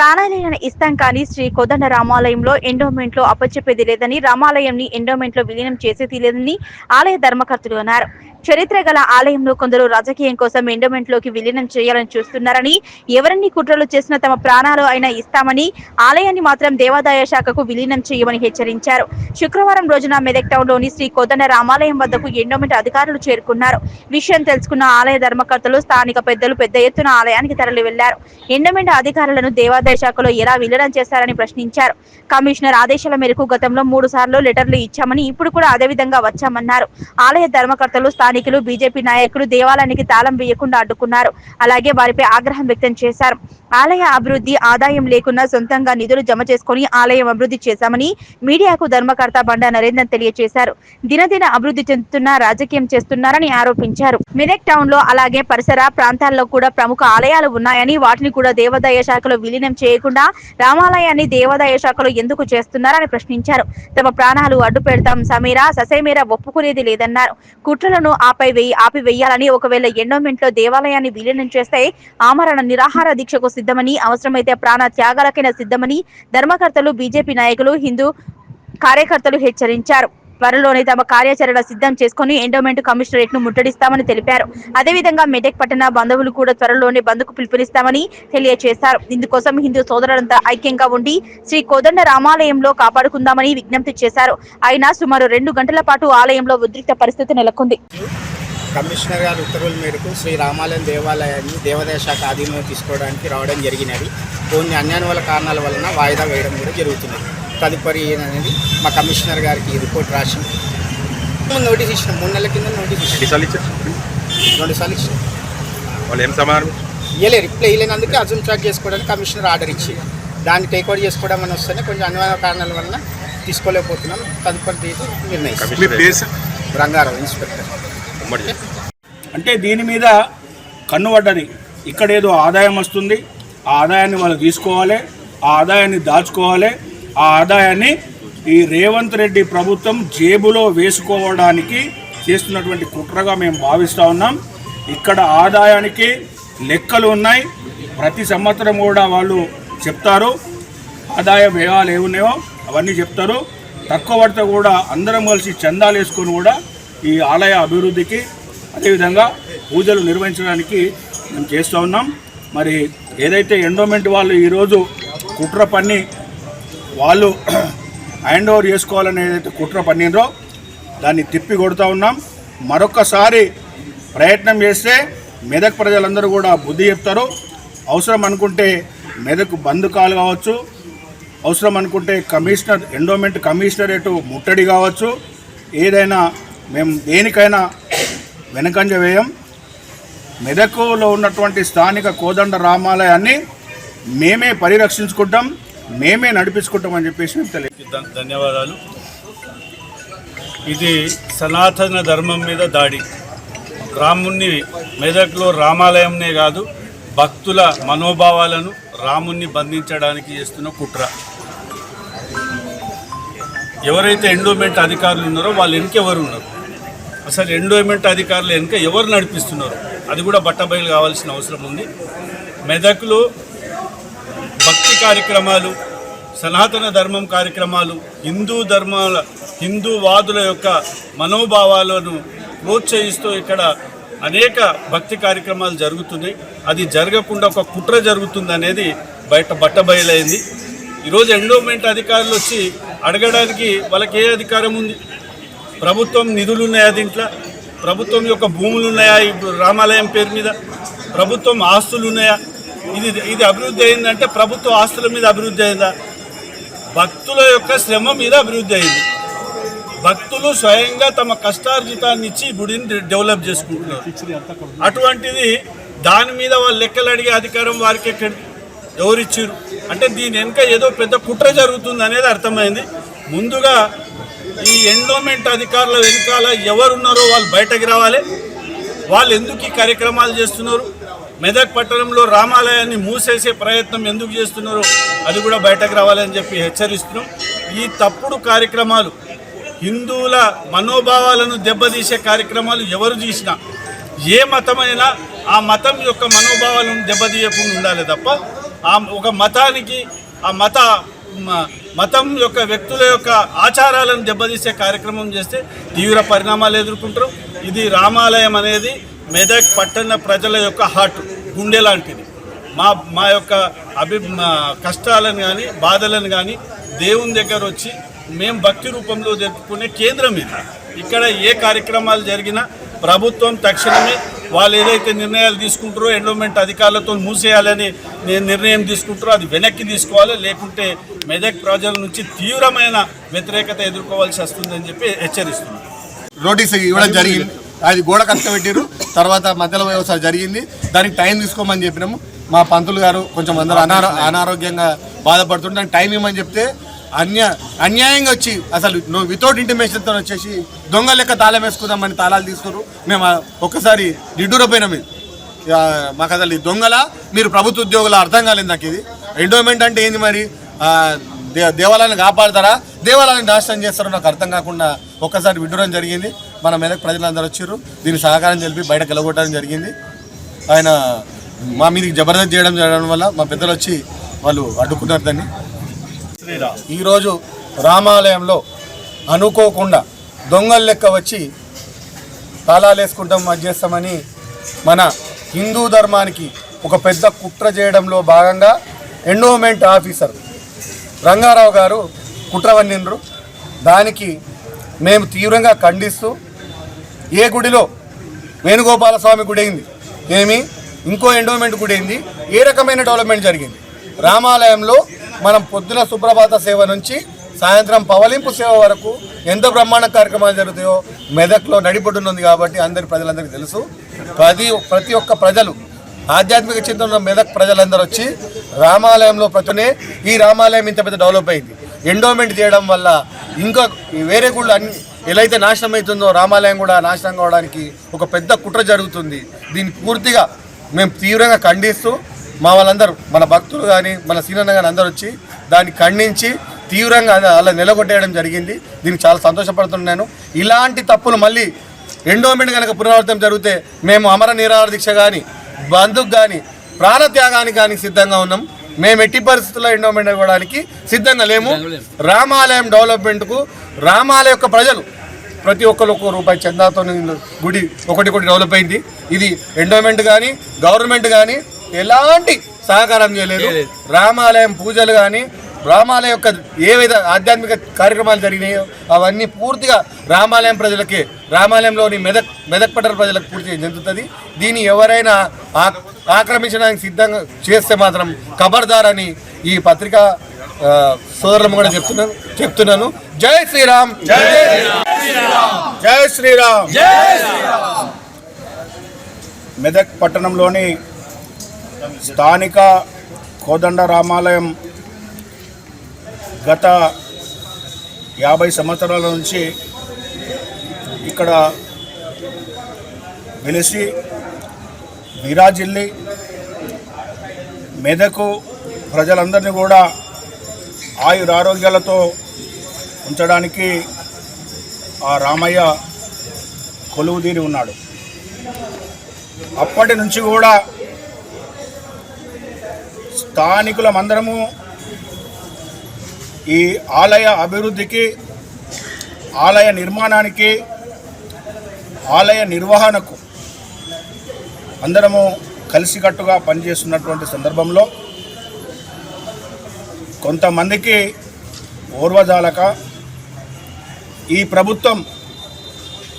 ప్రాణాలయాన్ని ఇస్తాం కానీ శ్రీ కోదండ రామాలయంలో ఎండోమెంట్లో అప్పచెప్పేది లేదని రామాలయంని ఎండోమెంట్లో విలీనం చేసేది లేదని ఆలయ ధర్మకర్తలు అన్నారు. చరిత్ర గల ఆలయంలో కొందరు రాజకీయం కోసం ఎండోమెంట్లోకి విలీనం చేయాలని చూస్తున్నారని ఎవరిని కుట్రలు చేసినా తమ ప్రాణాలు అయినా ఇస్తామని ఆలయాన్ని మాత్రం దేవాదాయ శాఖకు విలీనం చేయమని హెచ్చరించారు. శుక్రవారం రోజున మెదక్ టౌన్లోని శ్రీ కోదండ రామాలయం వద్దకు ఎండోమెంట్ అధికారులు చేరుకున్నారు. విషయం తెలుసుకున్న ఆలయ ధర్మకర్తలు స్థానిక పెద్దలు పెద్ద ఎత్తున ఆలయానికి తరలి వెళ్ళారు ఎండోమెంట్ అధికారులను దేవాదాయ శాఖలో ఎలా విలీనం చేశారని ప్రశ్నించారు. కమిషనర్ ఆదేశాల మేరకు గతంలో మూడు సార్లు లెటర్లు ఇచ్చామని ఇప్పుడు కూడా అదే విధంగా వచ్చామన్నారు. ఆలయ ధర్మకర్తలు స్థానికులు బీజేపీ నాయకులు దేవాలయానికి తాళం వేయకుండా అడ్డుకున్నారు. అలాగే వారిపై ఆగ్రహం వ్యక్తం చేశారు. ఆలయ అభివృద్ధి ఆదాయం లేకున్నా సొంతంగా నిధులు జమ చేసుకుని ఆలయం అభివృద్ధి చేశామని మీడియాకు ధర్మకర్త బండా నరేందర్ తెలియజేశారు దినదిన అభివృద్ధి చెందుతున్న రాజకీయం చేస్తున్నారని ఆరోపించారు. మెదక్ టౌన్లో అలాగే పరిసర ప్రాంతాల్లో కూడా ప్రముఖ ఆలయాలు ఉన్నాయని వాటిని కూడా దేవాదాయ శాఖలో విలీనం చేయకుండా రామాలయాన్ని దేవాదాయ శాఖలో ఎందుకు చేస్తున్నారని ప్రశ్నించారు. తమ ప్రాణాలు అడ్డు పెడతాం సమీరా ససేమీరా ఒప్పుకునేది లేదన్నారు. కుట్రలను ఆపై వెయ్యి ఆపివేయాలని ఒకవేళ ఎండోమెంట్లో దేవాలయాన్ని విలీనం చేస్తే ఆమరణ నిరాహార దీక్షకు సిద్ధమని అవసరమైతే ప్రాణ త్యాగాలకైనా సిద్ధమని ధర్మకర్తలు బీజేపీ నాయకులు హిందూ కార్యకర్తలు హెచ్చరించారు. త్వరలోనే తమ కార్యాచరణ సిద్ధం చేసుకుని ఎండోమెంట్ కమిషనరేట్ను ముట్టడిస్తామని తెలిపారు. అదేవిధంగా మెదక్ పట్టణ బంధువులు కూడా త్వరలోనే బంధుకు పిలుపునిస్తామని తెలియజేశారు ఇందుకోసం హిందూ సోదరులంతా ఐక్యంగా ఉండి శ్రీ కోదండ రామాలయంలో కాపాడుకుందామని విజ్ఞప్తి చేశారు. అయినా సుమారు రెండు గంటల పాటు ఆలయంలో ఉద్రిక్త పరిస్థితి నెలకొంది. కమిషనర్ గారి ఉత్తర్వుల మేరకు శ్రీ రామాలయం దేవాలయాన్ని దేవాదాయ శాఖ ఆధీనంలో తీసుకోవడానికి రావడం జరిగినది. కొన్ని అన్యానువల కారణాల వలన వాయిదా వేయడం కూడా జరుగుతున్నది. తదుపరి అనేది మా కమిషనర్ గారికి రిపోర్ట్ రాసి నోటీస్ ఇచ్చిన మూడు నెలల కింద నోటీస్ ఇచ్చిన. రెండు సార్లు ఇచ్చిన. వాళ్ళు ఏం సమాధానం ఇయ్యలే రిప్లై ఇవ్వలేనందుకే అజూమ్ ట్రాక్ చేసుకోవడానికి కమిషనర్ ఆర్డర్ ఇచ్చి దాన్ని టేక్అవుట్ చేసుకోవడం అని వస్తేనే కొంచెం అనివార్య కారణాల వలన తీసుకోలేకపోతున్నాం. తదుపరి తేదీ నిర్ణయిస్తాం. రంగారావు ఇన్స్పెక్టర్. అంటే దీని మీద కన్ను పడ్డది. ఇక్కడేదో ఆదాయం వస్తుంది. ఆ ఆదాయాన్ని వాళ్ళు తీసుకోవాలి. ఆ ఆదాయాన్ని దాచుకోవాలి. ఆ ఆదాయాన్ని ఈ రేవంత్ రెడ్డి ప్రభుత్వం జేబులో వేసుకోవడానికి చేస్తున్నటువంటి కుట్రగా మేము భావిస్తూ ఉన్నాం. ఇక్కడ ఆదాయానికి లెక్కలు ఉన్నాయి. ప్రతి సంవత్సరం కూడా వాళ్ళు చెప్తారు. ఆదాయ వ్యయాలు ఏమున్నాయో అవన్నీ చెప్తారు. తక్కువ పడితే కూడా అందరం కలిసి చందాలు వేసుకొని కూడా ఈ ఆలయ అభివృద్ధికి అదేవిధంగా పూజలు నిర్వహించడానికి మేము చేస్తూ ఉన్నాం. మరి ఏదైతే ఎండోమెంట్ వాళ్ళు ఈరోజు కుట్ర పన్ని వాళ్ళు హ్యాండ్ ఓవర్ చేసుకోవాలని ఏదైతే కుట్ర పన్నిండ్రో దాన్ని తిప్పి కొడుతూ ఉన్నాం. మరొకసారి ప్రయత్నం చేస్తే మెదక్ ప్రజలందరూ కూడా బుద్ధి చెప్తారు. అవసరం అనుకుంటే మెదక్ బంద్ కాల్ కావచ్చు. అవసరం అనుకుంటే కమిషనర్ ఎండోమెంట్ కమిషనరేటు ముట్టడి కావచ్చు. ఏదైనా మేము దేనికైనా వెనకంజ వేయం. మెదకులో ఉన్నటువంటి స్థానిక కోదండ రామాలయాన్ని మేమే పరిరక్షించుకుంటాం. మేమే నడిపించుకుంటామని చెప్పేసి మేము తెలియ ధన్యవాదాలు. ఇది సనాతన ధర్మం మీద దాడి. రాముణ్ణి మెదక్లో రామాలయంనే కాదు భక్తుల మనోభావాలను రాముణ్ణి బంధించడానికి చేస్తున్న కుట్ర. ఎవరైతే ఎండోమెంట్ అధికారులు ఉన్నారో వాళ్ళు వెనుక ఎవరు ఉన్నారు? అసలు ఎండోమెంట్ అధికారులు వెనుక ఎవరు నడిపిస్తున్నారు? అది కూడా బట్టబయలు కావాల్సిన అవసరం ఉంది. మెదక్లో కార్యక్రమాలు సనాతన ధర్మం కార్యక్రమాలు హిందూ ధర్మాల హిందూ వాదుల యొక్క మనోభావాలను ప్రోత్సహిస్తూ ఇక్కడ అనేక భక్తి కార్యక్రమాలు జరుగుతున్నాయి. అది జరగకుండా ఒక కుట్ర జరుగుతుంది అనేది బయట బట్టబయలైంది. ఈరోజు ఎండోమెంట్ అధికారులు వచ్చి అడగడానికి వాళ్ళకి ఏ అధికారం ఉంది? ప్రభుత్వం నిధులు ఉన్నాయా దీంట్లో? ప్రభుత్వం యొక్క భూములు ఉన్నాయా ఈ రామాలయం పేరు మీద? ప్రభుత్వం ఆస్తులు ఉన్నాయా? ఇది ఇది అభివృద్ధి అయిందంటే ప్రభుత్వ ఆస్తుల మీద అభివృద్ధి అయిందా? భక్తుల యొక్క శ్రమ మీద అభివృద్ధి అయింది. భక్తులు స్వయంగా తమ కష్టార్జితాన్ని ఇచ్చి గుడిని డె- డెవలప్ చేసుకుంటున్నారు. అటువంటిది దాని మీద వాళ్ళు లెక్కలు అడిగే అధికారం వారికి ఎక్కడ ఎవరిచ్చారు అంటే దీని వెనుక ఏదో పెద్ద కుట్ర జరుగుతుంది అనేది అర్థమైంది. ముందుగా ఈ ఎండోమెంట్ అధికారుల వెనుకాల ఎవరున్నారో వాళ్ళు బయటకు రావాలి. వాళ్ళు ఎందుకు ఈ కార్యక్రమాలు చేస్తున్నారు? మెదక్ పట్టణంలో రామాలయాన్ని మూసేసే ప్రయత్నం ఎందుకు చేస్తున్నారో అది కూడా బయటకు రావాలని చెప్పి హెచ్చరిస్తున్నాం. ఈ తప్పుడు కార్యక్రమాలు హిందువుల మనోభావాలను దెబ్బతీసే కార్యక్రమాలు ఎవరు చేసినా ఏ మతమైనా ఆ మతం యొక్క మనోభావాలను దెబ్బతీయకుండా ఉండాలి తప్ప ఆ ఒక మతానికి ఆ మత మతం యొక్క వ్యక్తుల యొక్క ఆచారాలను దెబ్బతీసే కార్యక్రమం చేస్తే తీవ్ర పరిణామాలు ఎదుర్కొంటారు. ఇది రామాలయం అనేది మెదక్ పట్టణ ప్రజల యొక్క హార్ట్ గుండె లాంటిది. మా మా యొక్క అభి కష్టాలను కానీ బాధలను కానీ దేవుని దగ్గర వచ్చి మేము భక్తి రూపంలో జరుపుకునే కేంద్రం ఇది. ఇక్కడ ఏ కార్యక్రమాలు జరిగినా ప్రభుత్వం తక్షణమే వాళ్ళు ఏదైతే నిర్ణయాలు తీసుకుంటారో ఎండోమెంట్ అధికారులతో మూసేయాలని ని- నిర్ణయం తీసుకుంటారో అది వెనక్కి తీసుకోవాలి. లేకుంటే మెదక్ ప్రజల నుంచి తీవ్రమైన వ్యతిరేకత ఎదుర్కోవాల్సి వస్తుందని చెప్పి హెచ్చరిస్తున్నారు నోటీస్ ఇవ్వడం జరిగింది. అది గోడ కట్ట పెట్టిరు తర్వాత మధ్యలో వ్యవసాయం జరిగింది. దానికి టైం తీసుకోమని చెప్పినాము. మా పంతులు గారు కొంచెం అందరూ అనారో అనారోగ్యంగా. బాధపడుతుంటే దానికి టైం ఇవ్వమని చెప్తే అన్య అన్యాయంగా వచ్చి అసలు నువ్వు వితౌట్ ఇంటిమేషన్తో వచ్చేసి దొంగ లెక్క తాళం వేసుకుందామని తాళాలు తీసుకున్నారు మేము ఒక్కసారి నిడ్డూరపోయినాం ఇక మాకు అసలు ఈ దొంగల మీరు ప్రభుత్వ ఉద్యోగుల అర్థం కాలేదు నాకు ఇది. ఎండోమెంట్ అంటే ఏంది మరి? దేవాలయాన్ని కాపాడతారా? దేవాలయాన్ని నాశనం చేస్తారో నాకు అర్థం కాకుండా ఒక్కసారి విడ్డూరం జరిగింది. మన మెదక్ ప్రజలందరూ వచ్చారు. దీని సహకారం తెలిపి బయట గెలగొట్టడం జరిగింది. ఆయన మా మీదకి జబర్దస్త్ చేయడం చేయడం వల్ల మా పెద్దలు వచ్చి వాళ్ళు అడ్డుకున్నారు దాన్ని. ఈరోజు రామాలయంలో అనుకోకుండా దొంగల లెక్క వచ్చి తాళాలు వేసుకుంటాం అది చేస్తామని మన హిందూ ధర్మానికి ఒక పెద్ద కుట్ర చేయడంలో భాగంగా ఎండోమెంట్ ఆఫీసర్ రంగారావు గారు కుట్ర వన్నిండ్రు. దానికి మేము తీవ్రంగా ఖండిస్తూ ఏ గుడిలో? వేణుగోపాల స్వామి గుడి అయింది. ఏమి? ఇంకో ఎండోమెంట్ గుడి అయింది. ఏ రకమైన డెవలప్మెంట్ జరిగింది? రామాలయంలో మనం పొద్దున సుప్రభాత సేవ నుంచి సాయంత్రం పవలింపు సేవ వరకు ఎంత బ్రహ్మాండ కార్యక్రమాలు జరుగుతాయో మెదక్లో నడిపడుతుంది కాబట్టి అందరి ప్రజలందరికీ తెలుసు. ప్రతి ప్రతి ఒక్క ప్రజలు ఆధ్యాత్మిక చింతన ఉన్న మెదక్ ప్రజలందరూ వచ్చి రామాలయంలో ప్రతినే ఈ రామాలయం ఇంత పెద్ద డెవలప్ అయింది. ఎండోమెంట్ చేయడం వల్ల ఇంకా వేరే గుళ్ళు అన్ని ఎలా అయితే నాశనం అవుతుందో రామాలయం కూడా నాశనం కావడానికి ఒక పెద్ద కుట్ర జరుగుతుంది. దీన్ని పూర్తిగా మేము తీవ్రంగా ఖండిస్తూ మా వాళ్ళందరూ మన భక్తులు కానీ మన సీనన్న కానీ అందరూ వచ్చి దాన్ని ఖండించి తీవ్రంగా అలా- అలా నిలగొట్టేయడం జరిగింది. దీనికి చాలా సంతోషపడుతున్నాను ఇలాంటి తప్పులు మళ్ళీ ఎండోమెంట్ కనుక పునరావృతం జరిగితే మేము అమర నిరాహార దీక్ష కానీ బంధుకు కానీ ప్రాణత్యాగానికి కానీ సిద్ధంగా ఉన్నాం. మేము ఎట్టి పరిస్థితుల్లో ఎండోమెంట్ ఇవ్వడానికి సిద్ధంగా లేము. రామాలయం డెవలప్మెంట్కు రామాలయ యొక్క ప్రజలు ప్రతి ఒక్కరు ఒక్కో రూపాయి చందాతో గుడి ఒకటి ఒకటి డెవలప్ అయింది. ఇది ఎండోమెంట్ కానీ గవర్నమెంట్ కానీ ఎలాంటి సహకారం చేయలేదు. రామాలయం పూజలు కానీ రామాలయం యొక్క ఏ విధ ఆధ్యాత్మిక కార్యక్రమాలు జరిగినాయో అవన్నీ పూర్తిగా రామాలయం ప్రజలకే రామాలయంలోని మెదక్ మెదక్ పట్టణ ప్రజలకు పూర్తిగా చెందుతుంది. దీన్ని ఎవరైనా ఆ- ఆక్రమించడానికి సిద్ధంగా చేస్తే మాత్రం ఖబర్దార్ అని ఈ పత్రికా ఆ, సోదరులను కూడా చెప్తున్నాను చెప్తున్నాను. జై శ్రీరామ్. జై జై శ్రీరామ్. మెదక్ పట్టణంలోని స్థానిక కోదండ రామాలయం గత యాభై సంవత్సరాల నుంచి ఇక్కడ వెలిసి విరాజిల్లి మెదకు ప్రజలందరినీ కూడా ఆయురారోగ్యాలతో ఉంచడానికి ఆ రామయ్య కొలువుదీరి ఉన్నాడు. అప్పటి నుంచి కూడా స్థానికులమందరము ఈ ఆలయ అభివృద్ధికి ఆలయ నిర్మాణానికి ఆలయ నిర్వహణకు అందరము కలిసికట్టుగా పనిచేస్తున్నటువంటి సందర్భంలో కొంతమందికి ఓర్వజాలక ఈ ప్రభుత్వం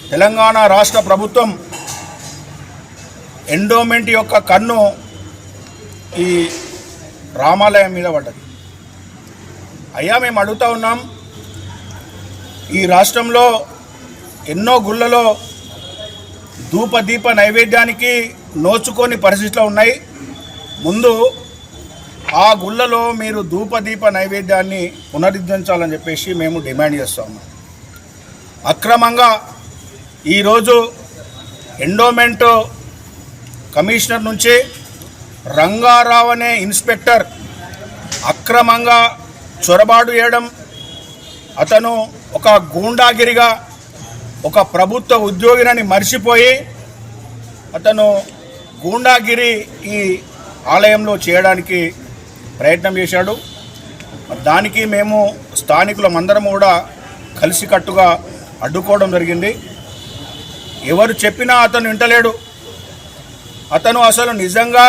తెలంగాణ రాష్ట్ర ప్రభుత్వం ఎండోమెంట్ యొక్క కన్ను ఈ రామాలయం మీద పడ్డది. అయ్యా మేము అడుగుతా ఉన్నాం ఈ రాష్ట్రంలో ఎన్నో గుళ్ళలో ధూపదీప నైవేద్యానికి నోచుకొని పరిస్థితిలో ఉన్నాయి. ముందు ఆ గుళ్ళలో మీరు ధూపదీప నైవేద్యాన్ని పునరుద్ధరించాలని చెప్పేసి మేము డిమాండ్ చేస్తా ఉన్నాం. అక్రమంగా ఈరోజు ఎండోమెంట్ కమిషనర్ నుంచి రంగారావు అనే ఇన్స్పెక్టర్ అక్రమంగా చొరబాటు చేయడం అతను ఒక గూండాగిరిగా ఒక ప్రభుత్వ ఉద్యోగినని మర్చిపోయి అతను గూండాగిరి ఈ ఆలయంలో చేయడానికి ప్రయత్నం చేశాడు. దానికి మేము స్థానికులమందరం కూడా కలిసికట్టుగా అడ్డుకోవడం జరిగింది. ఎవరు చెప్పినా అతను వింటలేడు. అతను అసలు నిజంగా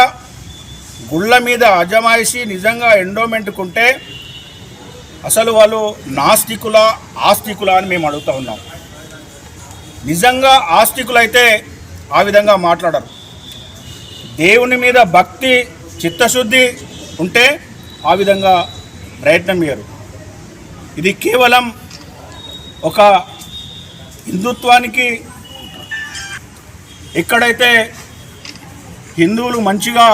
గుళ్ళ మీద అజమాయిషి నిజంగా ఎండోమెంట్కుంటే అసలు వాళ్ళు నాస్తికుల ఆస్తికుల అని మేము అడుగుతూ ఉన్నాం. నిజంగా ఆస్తికులైతే ఆ విధంగా మాట్లాడరు. దేవుని మీద భక్తి చిత్తశుద్ధి ఉంటే ఆ విధంగా ప్రయత్నం చేయరు. ఇది కేవలం ఒక హిందుత్వానికి ఎక్కడైతే హిందువులు మంచిగా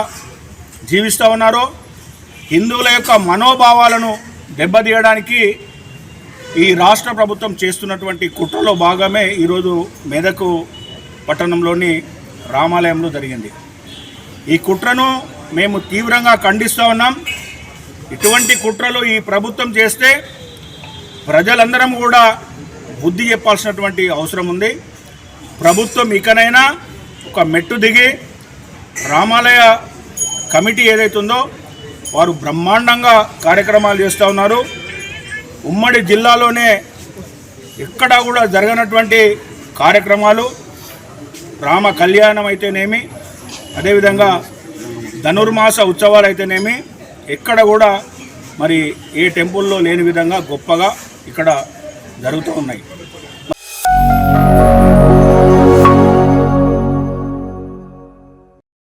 జీవిస్తూ ఉన్నారో హిందువుల యొక్క మనోభావాలను దెబ్బతీయడానికి ఈ రాష్ట్ర ప్రభుత్వం చేస్తున్నటువంటి కుట్రలో భాగమే ఈరోజు మెదకు పట్టణంలోని రామాలయంలో జరిగింది. ఈ కుట్రను మేము తీవ్రంగా ఖండిస్తూ ఉన్నాం. ఇటువంటి కుట్రలు ఈ ప్రభుత్వం చేస్తే ప్రజలందరం కూడా బుద్ధి చెప్పాల్సినటువంటి అవసరం ఉంది. ప్రభుత్వం ఇకనైనా ఒక మెట్టు దిగి రామాలయ కమిటీ ఏదైతుందో వారు బ్రహ్మాండంగా కార్యక్రమాలు చేస్తూ ఉన్నారు. ఉమ్మడి జిల్లాలోనే ఎక్కడా కూడా జరగనటువంటి కార్యక్రమాలు. రామ కళ్యాణం అయితేనేమి అదేవిధంగా ధనుర్మాస ఉత్సవాలు అయితేనేమి ఎక్కడ కూడా మరి ఏ టెంపుల్లో లేని విధంగా గొప్పగా ఇక్కడ జరుగుతూ ఉన్నాయి.